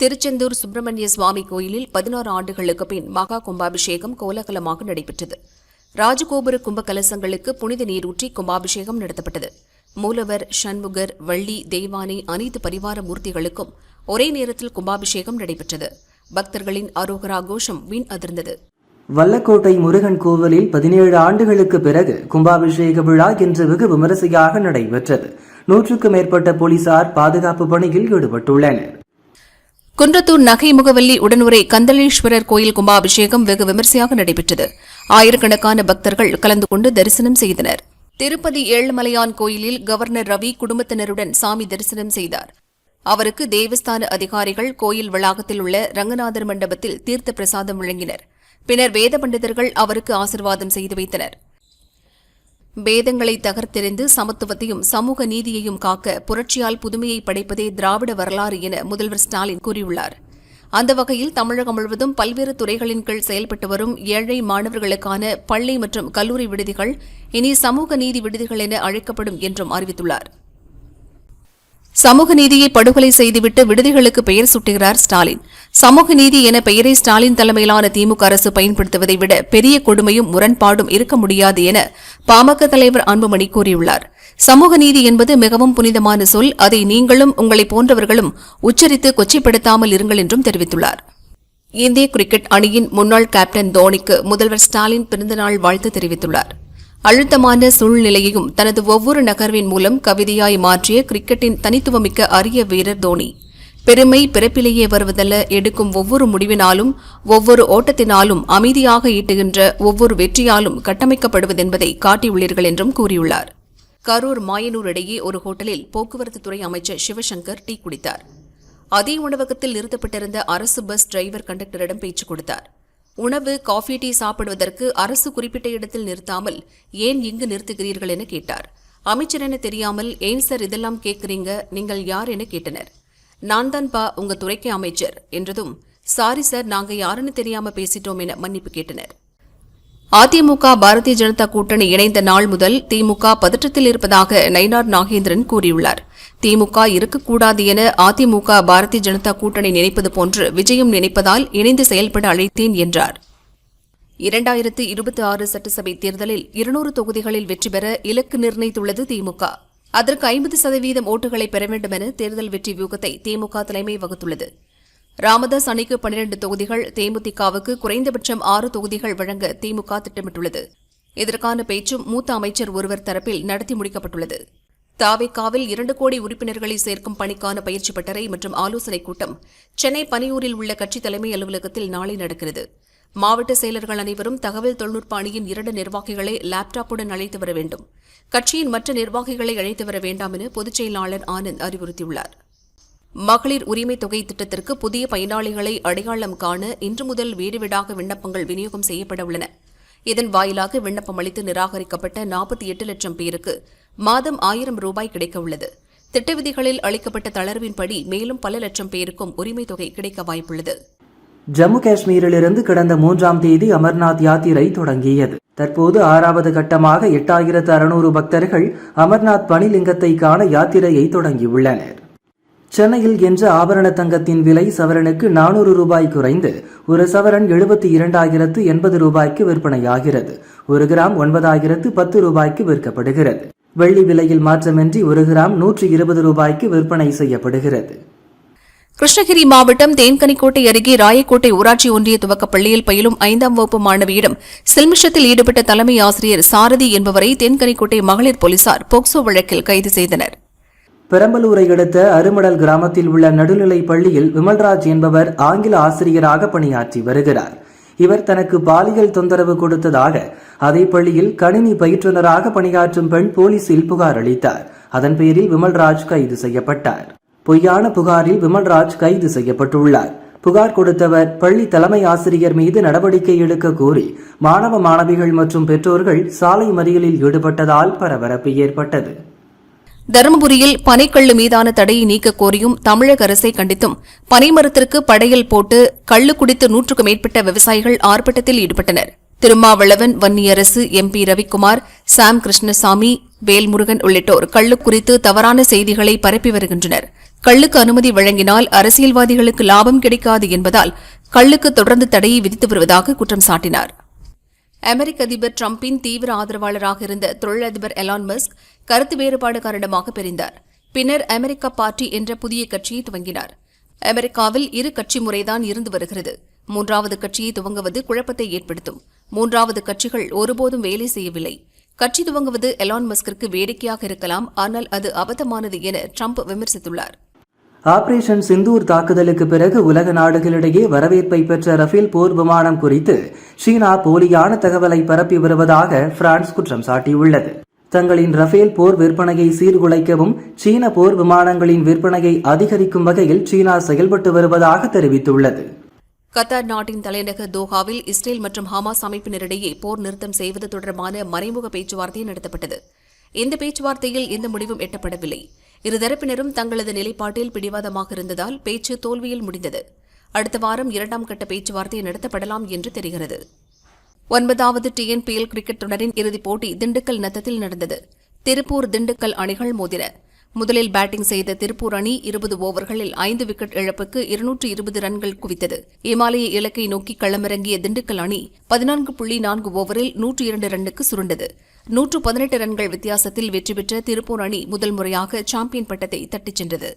திருச்செந்தூர் சுப்பிரமணிய சுவாமி கோயிலில் பதினாறு ஆண்டுகளுக்கு பின் மகா கும்பாபிஷேகம் கோலாகலமாக நடைபெற்றது. ராஜகோபுர கும்ப கலசங்களுக்கு புனித நீரூற்றி கும்பாபிஷேகம் நடத்தப்பட்டது. மூலவர் ஷண்முகர் வள்ளி தெய்வானை அனைத்து பரிவார மூர்த்திகளுக்கும் ஒரே நேரத்தில் கும்பாபிஷேகம் நடைபெற்றது. பக்தர்களின் அரோகரா கோஷம் வீண் அதிர்ந்தது. வல்லக்கோட்டை முருகன் கோவிலில் பதினேழு ஆண்டுகளுக்கு பிறகு கும்பாபிஷேக விழா இன்று வெகு விமரிசையாக நடைபெற்றது. நூற்றுக்கும் மேற்பட்ட போலீசார் பாதுகாப்பு பணியில் ஈடுபட்டுள்ளனர். குன்றத்தூர் நகை முகவல்லி உடனுரை கந்தளீஸ்வரர் கோயில் கும்பாபிஷேகம் வெகு விமரிசையாக நடைபெற்றது. ஆயிரக்கணக்கான பக்தர்கள் கலந்து கொண்டு தரிசனம் செய்தனர். திருப்பதி ஏழுமலையான் கோயிலில் கவர்னர் ரவி குடும்பத்தினருடன் சாமி தரிசனம் செய்தார். அவருக்கு தேவஸ்தான அதிகாரிகள் கோயில் வளாகத்தில் உள்ள ரங்கநாதர் மண்டபத்தில் தீர்த்த பிரசாதம் வழங்கினர். பின்னர் வேத பண்டிதர்கள் அவருக்கு ஆசிர்வாதம் செய்து வைத்தனர். பேதங்களை தகர்த்தெறிந்து சமத்துவத்தையும் சமூக நீதியையும் காக்க புரட்சியால் புதுமையை படைப்பதே திராவிட வரலாறு என முதல்வர் ஸ்டாலின் கூறியுள்ளார். அந்த வகையில் தமிழகம் முழுவதும் பல்வேறு துறைகளின் கீழ் செயல்பட்டு வரும் ஏழை மாணவர்களுக்கான பள்ளி மற்றும் கல்லூரி விடுதிகள் இனி சமூக நீதி விடுதிகள் என அழைக்கப்படும் என்றும் அறிவித்துள்ளார். சமூக நீதியை படுகொலை செய்துவிட்டு விடுதிகளுக்கு பெயர் சுட்டுகிறார் ஸ்டாலின். சமூக நீதி என பெயரை ஸ்டாலின் தலைமையிலான திமுக அரசு பயன்படுத்துவதை விட பெரிய கொடுமையும் முரண்பாடும் இருக்க முடியாது என பாமக தலைவர் அன்புமணி கூறியுள்ளார். சமூக நீதி என்பது மிகவும் புனிதமான சொல். அதை நீங்களும் உங்களை போன்றவர்களும் உச்சரித்து கொச்சைப்படுத்தாமல் இருங்கள் என்றும் தெரிவித்துள்ளார். இந்திய கிரிக்கெட் அணியின் முன்னாள் கேப்டன் தோனிக்கு முதல்வர் ஸ்டாலின் பிறந்தநாள் வாழ்த்து தெரிவித்துள்ளார். அழுத்தமான சூழ்நிலையையும் தனது ஒவ்வொரு நகர்வின் மூலம் கவிதையாய் மாற்றிய கிரிக்கெட்டின் தனித்துவமிக்க அரிய வீரர் தோனி. பெருமை பிறப்பிலேயே வருவதல்ல எடுக்கும் ஒவ்வொரு முடிவினாலும் ஒவ்வொரு ஓட்டத்தினாலும் அமைதியாக ஈட்டுகின்ற ஒவ்வொரு வெற்றியாலும் கட்டமைக்கப்படுவதென்பதை காட்டியுள்ளீர்கள் என்றும் கூறியுள்ளார். கரூர் மாயனூர் இடையே ஒரு ஹோட்டலில் போக்குவரத்து துறை அமைச்சர் சிவசங்கர் டீ குடித்தார். அதே உணவகத்தில் நிறுத்தப்பட்டிருந்த அரசு பஸ் டிரைவர் கண்டக்டரிடம் பேச்சு கொடுத்தார். உணவு காஃபி டீ சாப்பிடுவதற்கு அரசு குறிப்பிட்ட இடத்தில் நிறுத்தாமல் ஏன் இங்கு நிறுத்துகிறீர்கள் என கேட்டார். அமைச்சர் என தெரியாமல் ஏன் சார் இதெல்லாம் கேட்குறீங்க? நீங்கள் யார் என கேட்டனர். நான் தான் பா உங்க துறைக்கு அமைச்சர் என்றதும் சாரி சார் நாங்க யாருன்னு தெரியாம பேசிட்டோம் என மன்னிப்பு கேட்டனர். அதிமுக பாரதிய ஜனதா கூட்டணி இணைந்த நாள் முதல் திமுக பதற்றத்தில் இருப்பதாக நயினார் நாகேந்திரன் கூறியுள்ளார். திமுக இருக்கக்கூடாது என அதிமுக பாரதிய ஜனதா கூட்டணி நினைப்பது போன்று விஜயம் நினைப்பதால் இணைந்து செயல்பட அழைத்தேன் என்றார். இரண்டாயிரத்து இருபத்தி ஆறு சட்டசபை தேர்தலில் இருநூறு தொகுதிகளில் வெற்றி பெற இலக்கு நிர்ணயித்துள்ளது திமுக. அதற்கு ஐம்பது சதவீதம் ஓட்டுகளை பெற வேண்டும் என தேர்தல் வெற்றி வியூகத்தை திமுக தலைமை வகுத்துள்ளது. ராமதாஸ் அணிக்கு பனிரண்டு தொகுதிகள் தேமுதிகவுக்கு குறைந்தபட்சம் ஆறு தொகுதிகள் வழங்க திமுக திட்டமிட்டுள்ளது. இதற்கான பேச்சும் மூத்த அமைச்சர் ஒருவர் தரப்பில் நடத்தி முடிக்கப்பட்டுள்ளது. தாவேக்காவில் இரண்டு கோடி உறுப்பினர்களை சேர்க்கும் பணிக்கான பயிற்சி பட்டறை மற்றும் ஆலோசனைக் கூட்டம் சென்னை பனியூரில் உள்ள கட்சி தலைமை அலுவலகத்தில் நாளை நடக்கிறது. மாவட்ட செயலர்கள் அனைவரும் தகவல் தொழில்நுட்ப அணியின் இரண்டு நிர்வாகிகளை லேப்டாப்புடன் அழைத்து வர வேண்டும். கட்சியின் மற்ற நிர்வாகிகளை அழைத்து வர வேண்டாம் என பொதுச் செயலாளர் ஆனந்த் அறிவுறுத்தியுள்ளார். மகளிர் உரிமை தொகை திட்டத்திற்கு புதிய பயனாளிகளை அடையாளம் காண இன்று முதல் வீடு வீடாக விண்ணப்பங்கள் விநியோகம் செய்யப்பட உள்ளன. இதன் வாயிலாக விண்ணப்பம் அளித்து நிராகரிக்கப்பட்ட நாற்பத்தி எட்டு லட்சம் பேருக்கு மாதம் ஆயிரம் ரூபாய் கிடைக்க உள்ளது. திட்ட விதிகளில் அளிக்கப்பட்ட தளர்வின்படி மேலும் பல லட்சம் பேருக்கும் உரிமை தொகை கிடைக்க வாய்ப்புள்ளது. ஜம்மு காஷ்மீரிலிருந்து கடந்த மூன்றாம் தேதி அமர்நாத் யாத்திரை தொடங்கியது. தற்போது ஆறாவது கட்டமாக எட்டாயிரத்து அறுநூறு பக்தர்கள் அமர்நாத் பனிலிங்கத்தை காண யாத்திரையை தொடங்கியுள்ளனர். சென்னையில் என்ற ஆபரண தங்கத்தின் விலை சவரனுக்கு நானூறு ரூபாய் குறைந்து ஒரு சவரன் எழுபத்தி இரண்டாயிரத்து எண்பது ரூபாய்க்கு விற்பனையாகிறது. ஒரு கிராம் ஒன்பதாயிரத்து பத்து ரூபாய்க்கு விற்கப்படுகிறது. வெள்ளி விலையில் மாற்றமின்றி ஒரு கிராம் நூற்றி இருபது ரூபாய்க்கு விற்பனை செய்யப்படுகிறது. கிருஷ்ணகிரி மாவட்டம் தேன்கனிக்கோட்டை அருகே ராயக்கோட்டை ஊராட்சி ஒன்றிய துவக்கப் பள்ளியில் பயிலும் ஐந்தாம் வகுப்பு மாணவியிடம் சில்மிஷத்தில் ஈடுபட்ட தலைமை ஆசிரியர் சாரதி என்பவரை தேன்கனிக்கோட்டை மகளிர் போலீசார் போக்சோ வழக்கில் கைது செய்தனர். பெரம்பலூரை அடுத்த அருமடல் கிராமத்தில் உள்ள நடுநிலை பள்ளியில் விமல்ராஜ் என்பவர் ஆங்கில ஆசிரியராக பணியாற்றி வருகிறார். இவர் தனக்கு பாலியல் தொந்தரவு கொடுத்ததாக அதே பள்ளியில் கணினி பயிற்றுனராக பணியாற்றும் பெண் போலீசில் புகார் அளித்தார். அதன் பேரில் விமல்ராஜ் கைது செய்யப்பட்டார். பொய்யான புகாரில் விமல்ராஜ் கைது செய்யப்பட்டுள்ளார். புகார் கொடுத்தவர் பள்ளி தலைமை ஆசிரியர் மீது நடவடிக்கை எடுக்க கோரி மாணவ மாணவிகள் மற்றும் பெற்றோர்கள் சாலை மறியலில் ஈடுபட்டதால் பரபரப்பு ஏற்பட்டது. தருமபுரியில் பனைக்கள்ளு மீதான தடையை நீக்க கோரியும் தமிழக அரசை கண்டித்தும் பனைமரத்திற்கு படையல் போட்டு கள்ளு குடித்து நூற்றுக்கும் மேற்பட்ட விவசாயிகள் ஆர்ப்பாட்டத்தில் ஈடுபட்டனர். திருமாவளவன் வன்னியரசு எம்பி ரவிக்குமார் சாம் கிருஷ்ணசாமி வேல்முருகன் உள்ளிட்டோர் கள்ளு குறித்து தவறான செய்திகளை பரப்பி வருகின்றனர். கள்ளுக்கு அனுமதி வழங்கினால் அரசியல்வாதிகளுக்கு லாபம் கிடைக்காது என்பதால் கள்ளுக்கு தொடர்ந்து தடையை விதித்து வருவதாக குற்றம் சாட்டினார். அமெரிக்க அதிபர் டிரம்பின் தீவிர ஆதரவாளராக இருந்த தொழிலதிபர் எலான் மஸ்க் கருத்து வேறுபாடு காரணமாக பிரிந்தார். பின்னர் அமெரிக்கா பார்ட்டி என்ற புதிய கட்சியை துவங்கினார். அமெரிக்காவில் இரு கட்சி முறைதான் இருந்து வருகிறது. மூன்றாவது கட்சியை துவங்குவது குழப்பத்தை ஏற்படுத்தும். மூன்றாவது கட்சிகள் ஒருபோதும் வேலை செய்யவில்லை. கட்சி துவங்குவது எலான் மஸ்கிற்கு வேடிக்கையாக இருக்கலாம் ஆனால் அது அபத்தமானது என ட்ரம்ப் விமர்சித்துள்ளார். ஆபரேஷன் சிந்தூர் தாக்குதலுக்கு பிறகு உலக நாடுகளிடையே வரவேற்பை பெற்ற ரஃபேல் போர் விமானம் குறித்து சீனா போலியான தகவலை பரப்பி வருவதாக பிரான்ஸ் குற்றம் சாட்டியுள்ளது. தங்களின் ரஃபேல் போர் விற்பனையை சீர்குலைக்கவும் சீன போர் விமானங்களின் விற்பனையை அதிகரிக்கும் வகையில் சீனா செயல்பட்டு வருவதாக தெரிவித்துள்ளது. கத்தார் நாட்டின் தலைநகர் தோஹாவில் இஸ்ரேல் மற்றும் ஹமாஸ் அமைப்பினரிடையே போர் நிறுத்தம் செய்வது தொடர்பான மறைமுக பேச்சுவார்த்தை நடத்தப்பட்டது. இந்த பேச்சுவார்த்தையில் எந்த முடிவும் எட்டப்படவில்லை. இருதரப்பினரும் தங்களது நிலைப்பாட்டில் பிடிவாதமாக இருந்ததால் பேச்சு தோல்வியில் முடிந்தது. அடுத்த வாரம் இரண்டாம் கட்ட பேச்சுவார்த்தை நடத்தப்படலாம் என்று தெரிகிறது. ஒன்பதாவது டிஎன்பிஎல் கிரிக்கெட் தொடரின் இறுதிப் போட்டி திண்டுக்கல் நத்தத்தில் நடந்தது. திருப்பூர் திண்டுக்கல் அணிகள் மோதின முதலில் பேட்டிங் செய்த திருப்பூர் அணி இருபது ஓவர்களில் ஐந்து விக்கெட் இழப்புக்கு இருநூற்று இருபது ரன்கள் குவித்தது. இமாலய இலக்கை நோக்கி களமிறங்கிய திண்டுக்கல் அணி பதினான்கு புள்ளி நான்கு ஓவரில் நூற்று இரண்டு ரன்னுக்கு சுருண்டது. நூற்று பதினெட்டு ரன்கள் வித்தியாசத்தில் வெற்றி பெற்ற திருப்பூர் அணி முதல் முறையாக சாம்பியன் பட்டத்தை தட்டிச் சென்றது.